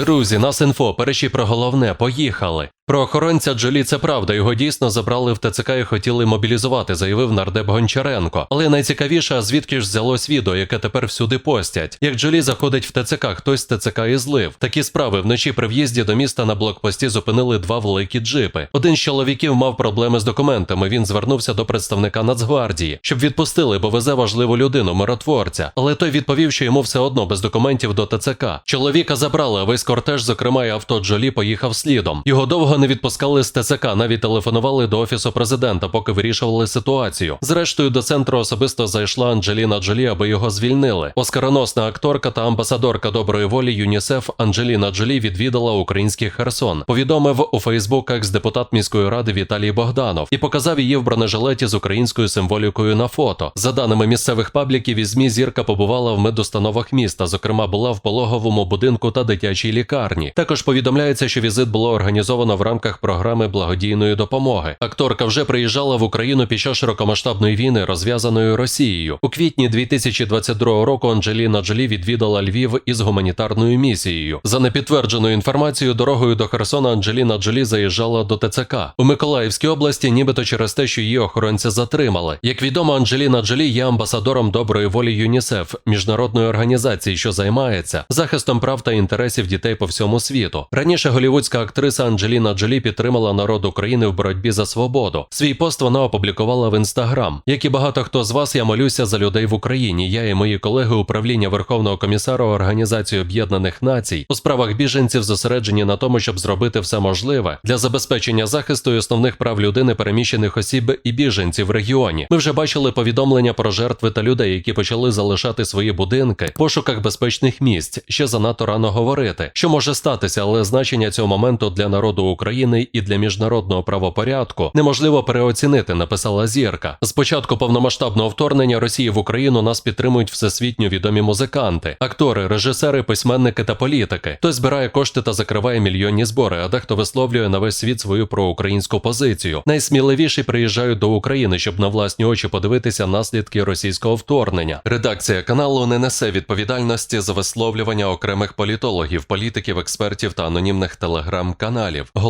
Друзі, нас інфо, перші про головне, поїхали. Про охоронця Джолі це правда, його дійсно забрали в ТЦК і хотіли мобілізувати, заявив нардеп Гончаренко. Але найцікавіше, звідки ж взялось відео, яке тепер всюди постять. Як Джолі заходить в ТЦК, хтось з ТЦК і злив. Такі справи вночі при в'їзді до міста на блокпості зупинили два великі джипи. Один з чоловіків мав проблеми з документами. Він звернувся до представника Нацгвардії, щоб відпустили, бо везе важливу людину, миротворця. Але той відповів, що йому все одно без документів до ТЦК. Чоловіка забрали, а весь кортеж, зокрема, і авто Джолі, поїхав слідом. Його довго не відпускали з ТЦК, навіть телефонували до офісу президента, поки вирішували ситуацію. Зрештою, до центру особисто зайшла Анджеліна Джолі, аби його звільнили. Оскароносна акторка та амбасадорка доброї волі ЮНІСЕФ Анджеліна Джолі відвідала український Херсон. Повідомив у Фейсбук екс-депутат міської ради Віталій Богданов і показав її в бронежилеті з українською символікою на фото. За даними місцевих пабліків і ЗМІ, зірка побувала в медустановах міста. Зокрема, була в пологовому будинку та дитячій лікарні. Також повідомляється, що візит було організовано в рамках програми благодійної допомоги. Акторка вже приїжджала в Україну під час широкомасштабної війни, розв'язаної Росією. У квітні 2022 року Анджеліна Джолі відвідала Львів із гуманітарною місією. За непідтвердженою інформацією, дорогою до Херсона Анджеліна Джолі заїжджала до ТЦК у Миколаївській області, нібито через те, що її охоронці затримали. Як відомо, Анджеліна Джолі є амбасадором доброї волі ЮНІСЕФ, міжнародної організації, що займається захистом прав та інтересів дітей по всьому світу. Раніше голівудська актриса Анджеліна Джолі підтримала народ України в боротьбі за свободу. Свій пост вона опублікувала в інстаграм. Як і багато хто з вас, я молюся за людей в Україні. Я і мої колеги управління Верховного комісара Організації Об'єднаних Націй у справах біженців зосереджені на тому, щоб зробити все можливе для забезпечення захисту і основних прав людини, переміщених осіб і біженців в регіоні. Ми вже бачили повідомлення про жертви та людей, які почали залишати свої будинки в пошуках безпечних місць. Ще занадто рано говорити, що може статися, але значення цього моменту для народу України і для міжнародного правопорядку неможливо переоцінити, написала зірка. З початку повномасштабного вторгнення Росії в Україну нас підтримують всесвітньо відомі музиканти, актори, режисери, письменники та політики. Хтось збирає кошти та закриває мільйонні збори, а дехто висловлює на весь світ свою проукраїнську позицію. Найсміливіші приїжджають до України, щоб на власні очі подивитися наслідки російського вторгнення. Редакція каналу не несе відповідальності за висловлювання окремих політологів, політиків, експертів та анонімних телеграм-каналів.